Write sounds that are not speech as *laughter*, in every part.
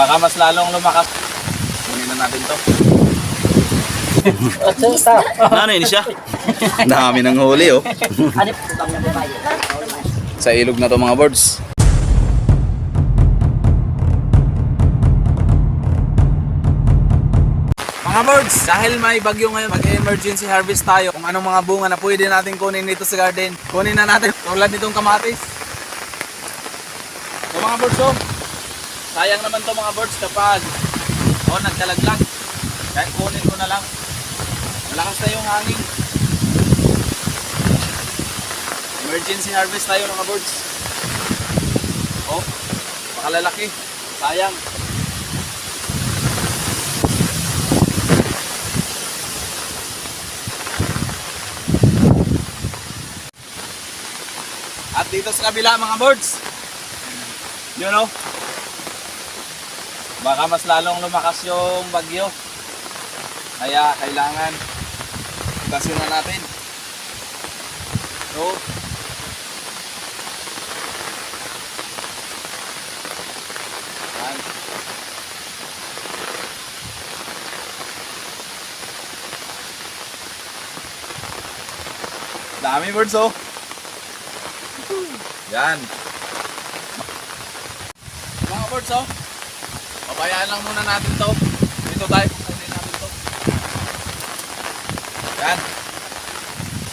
Baka mas lalong lumakas. Kunin na natin to. Ano yun siya? *laughs* Dami ng huli oh. Sa ilog na to mga birds. Mga birds, dahil may bagyo ngayon, mag-emergency harvest tayo. Kung anong mga bunga na pwede natin kunin dito sa garden, kunin na natin. Tulad nitong kamatis. So mga birds, oh, sayang naman to mga birds kapag oh, nagkalaglag. Kahit kunin ko na lang. Malakas na yung hangin. Emergency harvest tayo mga birds. Oh, makalalaki. Sayang. At dito sa kabila mga birds. You know, baka mas lalong lumakas yung bagyo. Kaya kailangan itasin na natin. So, yan. Dami birds oh. Yan. Mga birds, oh. Pabayaan lang muna natin to. Dito tayo, kunin natin to. Yan.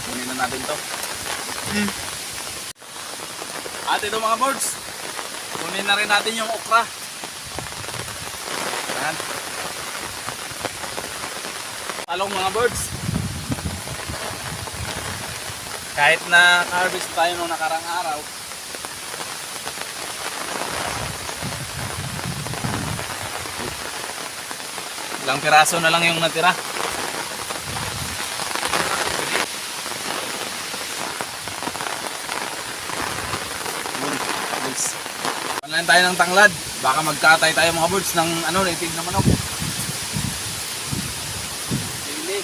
Kunin na natin to. Hmm. At ito mga birds, kunin na rin natin yung okra. Yan. Talong mga birds. Kahit na harvest tayo nung nakarang araw, ilang piraso na lang yung natira. Panlan tayo ng tanglad. Baka magkatay tayo mga birds ng ano, native na manok. Sili.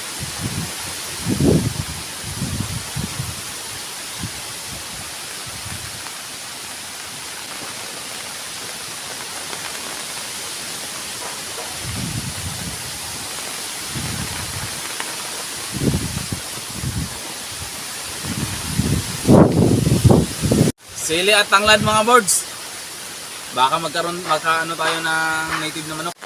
Sili at tanglad mga birds. Baka magkaroon magka ano tayo ng native na manok.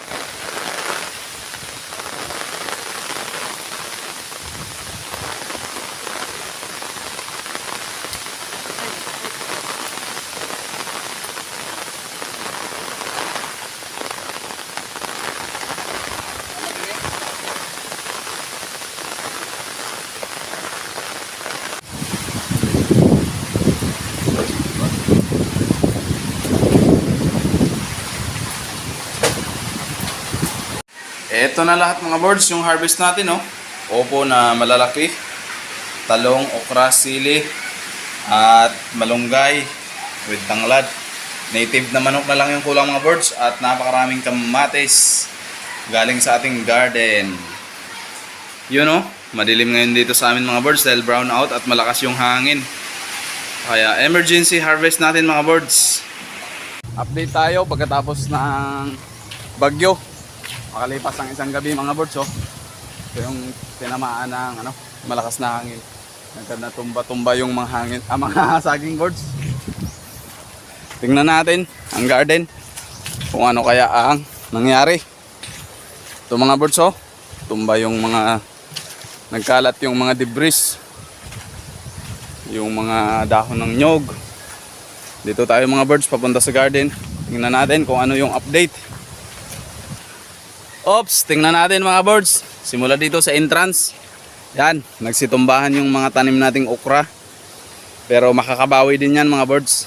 Ito na lahat mga birds, yung harvest natin, no? Opo na malalaki, talong, okra, sili, at malunggay with tanglad. Native na manok na lang yung kulang mga birds at napakaraming kamatis galing sa ating garden. Yun no, madilim ngayon dito sa amin mga birds dahil brown out at malakas yung hangin. Kaya emergency harvest natin mga birds. Update tayo pagkatapos ng bagyo makalipas ang isang gabi mga birds oh. Ito yung tinamaan ng ano, malakas na hangin. Nagkanatumba-tumba yung mga hangin, ah, mga *laughs* saging birds. Tingnan natin ang garden kung ano kaya ang nangyari. Ito mga birds oh, tumba yung mga nagkalat yung mga debris. Yung mga dahon ng nyog. Dito tayo mga birds papunta sa garden. Tingnan natin kung ano yung update. Ops, tingnan natin mga birds. Simula dito sa entrance. Yan, nagsitumbahan yung mga tanim nating okra. Pero makakabawi din yan mga birds.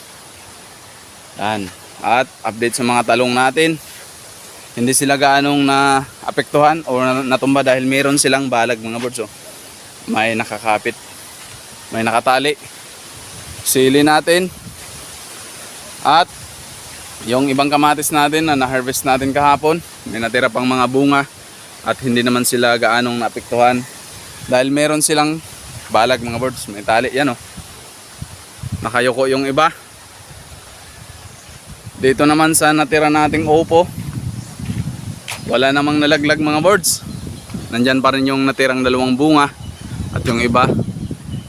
Yan. At update sa mga talong natin. Hindi sila gaanong na apektuhan o na- natumba dahil meron silang balag mga birds. Oh. May nakakapit. May nakatali. Sili natin. At yung ibang kamatis natin na na-harvest natin kahapon, may natira pang mga bunga at hindi naman sila gaanong naapektuhan dahil meron silang balag mga birds, may tali yan oh. Nakayoko yung iba. Dito naman sa natira nating opo, wala namang nalaglag mga birds. Nandyan pa rin yung natirang dalawang bunga at yung iba.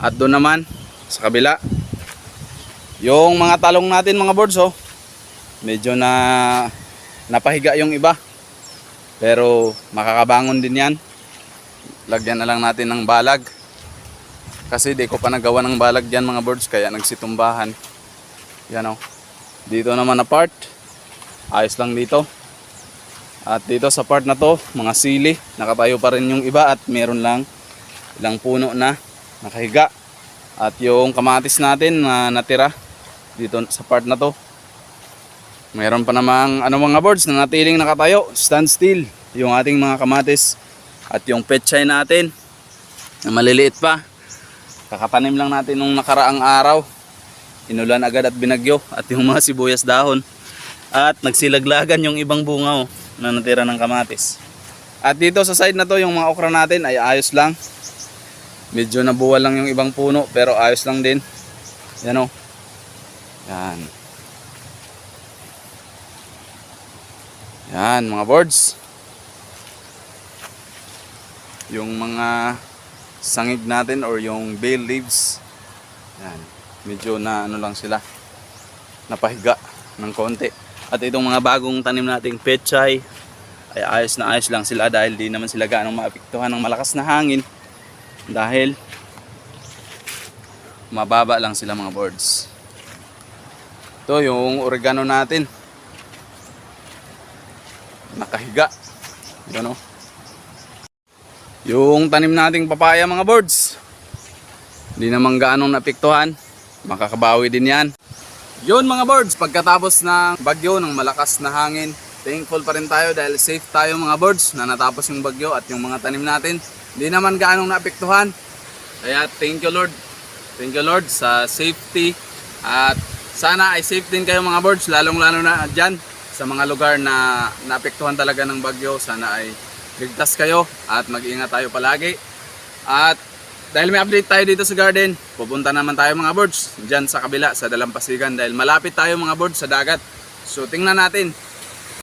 At doon naman sa kabila, yung mga talong natin mga birds oh, medyo na napahiga yung iba. Pero makakabangon din yan. Lagyan na lang natin ng balag. Kasi di ko pa nagawa ng balag dyan mga birds kaya nagsitumbahan. Yan oh. Dito naman na part. Ayos lang dito. At dito sa part na to, mga sili, nakatayo pa rin yung iba at meron lang ilang puno na nakahiga. At yung kamatis natin na natira dito sa part na to. Meron pa namang ano mga birds na natiling nakatayo, stand still. Yung ating mga kamatis at yung pechay natin na maliliit pa. Kakatanim lang natin nung nakaraang araw. Inulan agad at binagyo at yung mga sibuyas dahon. At nagsilaglagan yung ibang bunga oh, na natira ng kamatis. At dito sa side na to, yung mga okra natin ay ayos lang. Medyo nabuwal lang yung ibang puno pero ayos lang din. Yan oh. Yan. Yan mga birds. Yung mga sangig natin or yung bay leaves. Yan. Medyo na ano lang sila. Napahiga ng konti. At itong mga bagong tanim nating pechay ay ayos na ayos lang sila dahil di naman sila gaano maapektuhan ng malakas na hangin dahil mababa lang sila mga birds. Ito yung oregano natin. Nakahiga. Yan o. Yung tanim nating papaya mga birds. Hindi naman gaanong naapektuhan. Makakabawi din yan. Yun mga birds, pagkatapos ng bagyo ng malakas na hangin, thankful pa rin tayo dahil safe tayo mga birds na natapos yung bagyo at yung mga tanim natin. Hindi naman gaanong naapektuhan. Kaya thank you Lord. Thank you Lord sa safety at sana ay safe din kayo mga birds lalong lalo na dyan sa mga lugar na naapektuhan talaga ng bagyo. Sana ay ligtas kayo at mag-ingat tayo palagi. At dahil may update tayo dito sa garden, pupunta naman tayo mga birds dyan sa kabila sa Dalampasigan dahil malapit tayo mga birds sa dagat. So tingnan natin.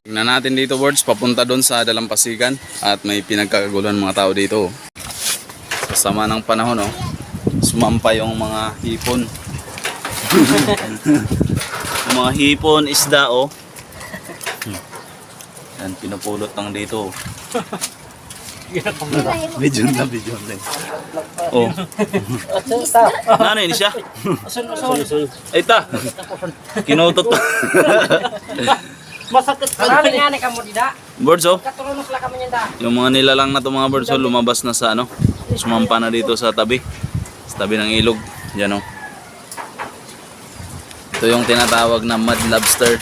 Tingnan natin dito birds papunta doon sa Dalampasigan at may pinagkakagulan mga tao dito. Sa sama ng panahon oh, sumampa yung mga hipon. *laughs* mga hipon, isda oh. Yan, pinupulot lang dito. Medyo na, medyo na. Oh. Ano yun siya? Ay ta. Kinutot. Masakit ka na nga ka mo dida. birds oh. Katulong pala kami da. Yung mga nilalang na to mga birds oh, lumabas na sa ano. Sumampa na dito sa tabi. Sa tabi ng ilog. Yan oh. Ito yung tinatawag na mud lobster.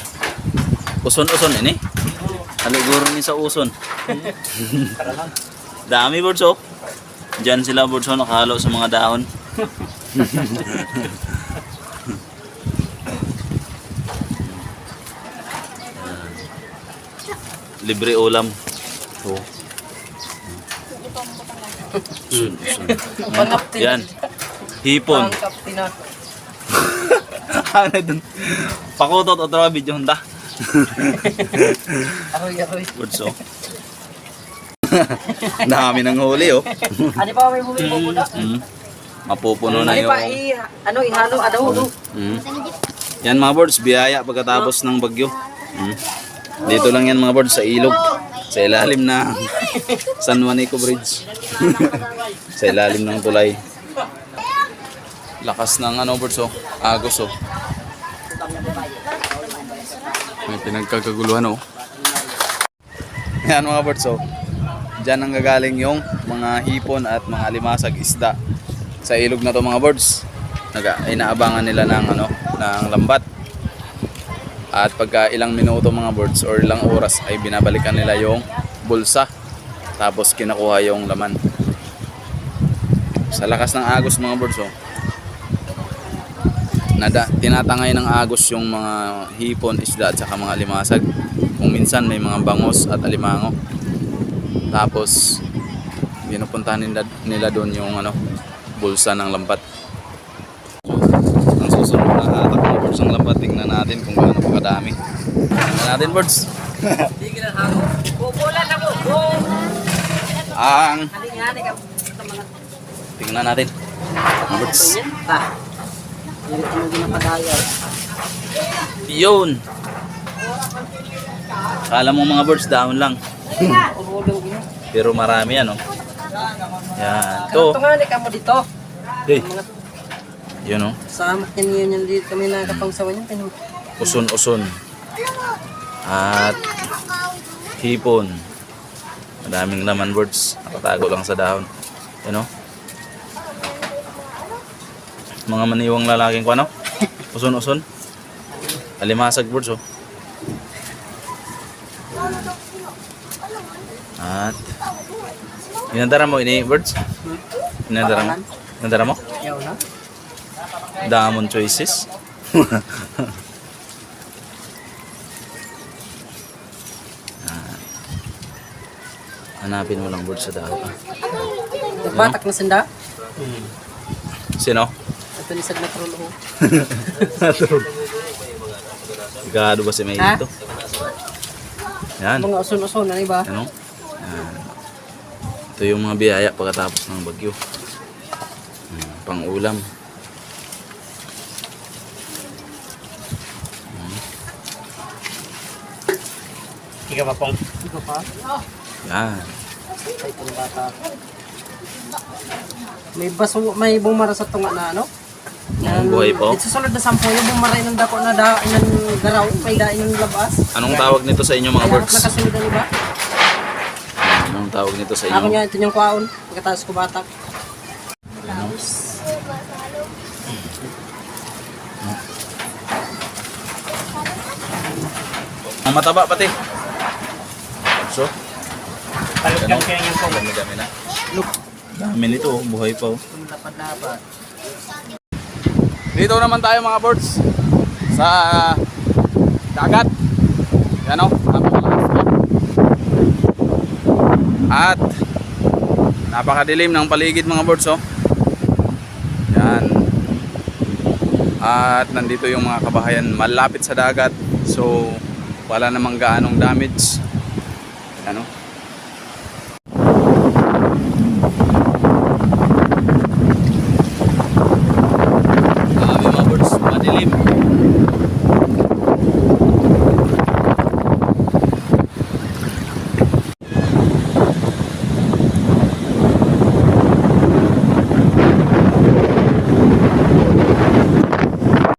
Uson-uson ini. Haliguro ni sa uson. Dami birds oh. Diyan sila birds oh, nakahalo sa mga dahon. Libre ulam. Oh. Uson. Pangapti. Yan. Hipon. Na. *laughs* ano dun? Pakutot o trawa video handa. Aroy, aroy. Birds oh. Dami ng huli oh. Ano pa may huli mo muna? Mm. Mapupuno na Ano yung... pa i ano ihalo do. Mm. Yan mga birds, biyaya pagkatapos ng bagyo. Mm. Dito lang yan mga birds sa ilog. Sa ilalim na San Juanico Bridge. *laughs* sa ilalim ng tulay. Lakas ng ano birds oh. Agos oh. May pinagkagaguluhan oh. Yan mga birds oh. Diyan ang gagaling yung mga hipon at mga limasag isda sa ilog na to mga birds. Naga, inaabangan nila ng ano, ng lambat. At pagka ilang minuto mga birds or ilang oras ay binabalikan nila yung bulsa. Tapos kinakuha yung laman. Sa lakas ng agos mga birds oh. Nada, tinatangay ng agos yung mga hipon, isda at saka mga limasag. Kung minsan may mga bangos at alimango. Tapos pinupuntahan nila, nila doon yung ano, bulsa ng lambat. Ang susunod na hatak ng birds ng lambat, tingnan natin kung gaano pa kadami. Tingnan natin birds. Di ginahalo. Bubulan na bubo. Ang tingnan natin. Birds. Ah. Yung ano ginapadayaw. Yun. Kala mo mga birds down lang. Pero marami ano. Yan. Ito To. nga, ni ka mo dito. Hey, yun oh. samat yan yun dito. Kami nakapangsawa niyan. Uson-uson. At hipon. Madaming laman birds. Nakatago lang sa dahon. Yan oh. Mga maniwang lalaking ko ano? Uson-uson. Alimasag birds oh. At Inandara mo ini birds? Inandara mo? Inandara mo? Diamond choices. Hanapin mo lang bird sa ah. Batak na sinda. Sino? Ito ni Sag na trulo. Sigado ba si May Ha? dito? Yan. Mga uson-uson na iba. Ano? Yan. Ito yung mga biyaya pagkatapos ng bagyo. Hmm, pang ulam. Ika pa pong. Ika pa. Yan. Ay, itong bata. May baso, may bumara sa tunga na ano? Ang buhay po. Dito sa sulod na sampo, yung bumara ng dako na da, ng garaw, may dain ng labas. Anong tawag nito sa inyo mga Kaya birds? na kasunod na iba. Anong tawag nito sa Ako inyo? niya, ito yung kwaon. Pagkatapos ko batak. Ang mataba pati. So, Talagyan kayo yung po. dami-dami na. Look, Dami nito, oh. buhay pa oh. lapad-lapad. Dito naman tayo mga birds sa dagat. Yan o, napakalakas na. At napakadilim ng paligid mga birds oh. Yan. At nandito yung mga kabahayan malapit sa dagat. So wala namang gaanong damage. Ano?